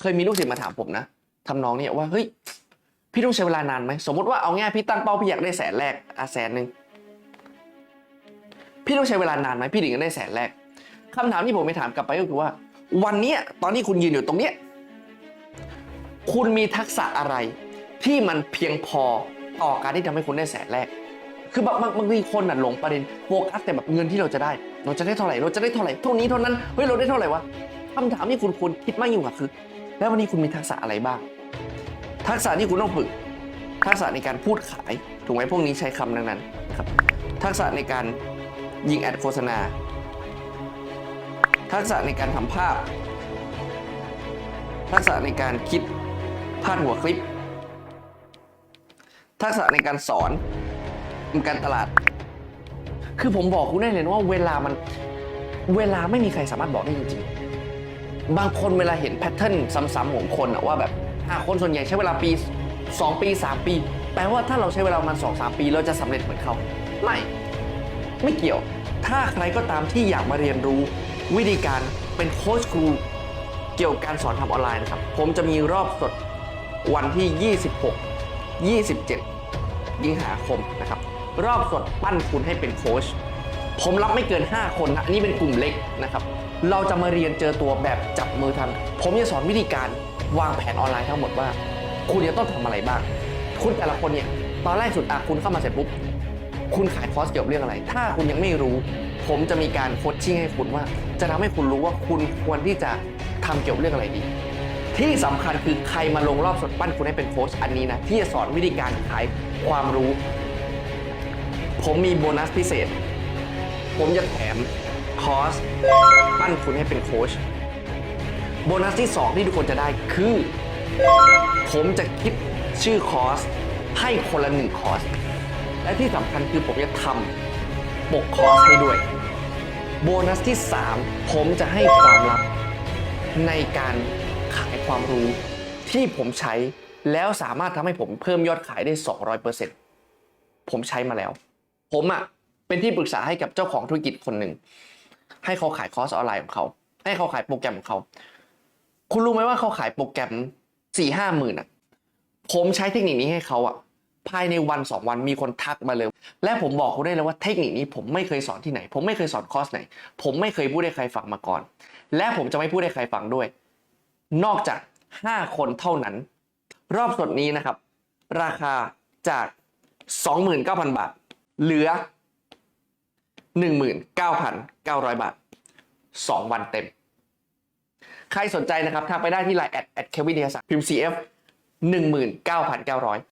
เคยมีลูกศิษย์มาถามผมนะทำนองนี่ว่าเฮ้ยพี่ต้องใช้เวลานานไหมสมมติว่าเอาง่ายพี่ตั้งเป้าพี่อยากได้แสนแรกอะแสนหนึ่งพี่ต้องใช้เวลานานไหมพี่ถึงจะได้แสนแรกคำถามที่ผมไปถามกลับไปก็คือว่า วันนี้ตอนที่คุณยืนอยู่ตรงเนี้ยคุณมีทักษะอะไร ที่มันเพียงพอต่อการที่ทำให้คุณได้แสนแรก คือบางบางบางทีคนน่ะหลงประเด็นโฟกัสแต่แบบเงินที่เราจะได้ เราจะได้เท่าไหร่เราจะได้เท่าไหร่เท่านี้เท่านั้นเฮ้ยเราได้เท่าไหร่วะคำถามที่คุณควรคิดมากยิ่งกว่าคือ แล้ววันนี้คุณมีทักษะอะไรบ้าง ทักษะที่คุณต้องฝึก ทักษะในการพูดขาย ถูกไหมพวกนี้ใช้คำดังนั้นครับ ทักษะในการยิงแอดโฆษณา ทักษะในการทำภาพ ทักษะในการคิดพาดหัวคลิป ทักษะในการสอนการตลาด คือผมบอกคุณได้เลยว่าเวลามันเวลาไม่มีใครสามารถบอกได้จริงๆ บางคนเวลาเห็นแพทเทิร์นซ้ำๆของคนอะว่าแบบอะคนส่วนใหญ่ใช้เวลาปี 2 ปี 3 ปี แปลว่าถ้าเราใช้เวลาประมาณ2 3ปี เราจะสำเร็จเหมือนเขา ไม่ ไม่เกี่ยว ถ้าใครก็ตามที่อยากมาเรียนรู้ วิธีการเป็นโค้ชครูเกี่ยวกับการสอนทำออนไลน์นะครับ ผมจะมีรอบสดวันที่ 26 27ยิงหาคมนะครับ รอบสดปั้นคุณให้เป็นโค้ช ผมรับไม่เกิน 5 คนนะอันนี้เป็นกลุ่มเล็กนะครับ เราจะมาเรียนเจอตัวแบบจับมือทำผมจะสอนวิธีการวางแผนออนไลน์ทั้งหมดว่า คุณจะต้องทำอะไรบ้าง คุณแต่ละคนเนี่ยตอนแรกสุดอะคุณเข้ามาเสร็จปุ๊บคุณขายคอร์สเกี่ยวกับเรื่องอะไร ถ้าคุณยังไม่รู้ ผมจะมีการโคชชิ่งให้คุณว่า จะทำให้คุณรู้ว่าคุณควรที่จะทำเกี่ยวกับเรื่องอะไรดีที่สำคัญคือใครมาลงรอบสดปั้นคุณให้เป็นโค้ชอันนี้นะที่จะสอนวิธีการขายความรู้ ผมมีโบนัสพิเศษ ผมจะแถมคอร์สปั้นคุณให้เป็นโค้ชโบนัสที่ 2 ที่ทุกคนจะได้คือ ผมจะคิดชื่อคอร์สให้คนละหนึ่งคอร์ส และที่สำคัญคือผมจะทำปกคอร์สให้ด้วย โบนัสที่ 3 ผมจะให้ความลับ ในการขายความรู้ที่ผมใช้แล้วสามารถทำให้ผมเพิ่มยอดขายได้ 200%ผมใช้มาแล้ว ผมอะ่ะ เป็นที่ปรึกษาให้กับเจ้าของธุรกิจคนหนึ่งให้เขาขายคอร์สออนไลน์ของเขา ให้เขาขายโปรแกรมของเขา คุณรู้ไหมว่าเขาขายโปรแกรมสี่ห้าหมื่นอะ ผมใช้เทคนิคนี้ให้เขาอะ ภายในวันสองวันมีคนทักมาเลย และผมบอกคุณได้เลยว่าเทคนิคนี้ผมไม่เคยสอนที่ไหน ผมไม่เคยสอนคอร์สไหน ผมไม่เคยพูดให้ใครฟังมาก่อน และผมจะไม่พูดให้ใครฟังด้วย นอกจาก 5 คนเท่านั้น รอบสดนี้นะครับ ราคาจาก 29,000 บาท เหลือ 19,900 บาท 2 วันเต็ม ใครสนใจนะครับทักไปได้ที่ไลน์แอดแอดเควินเดียสักพิมพ์ CF 19,900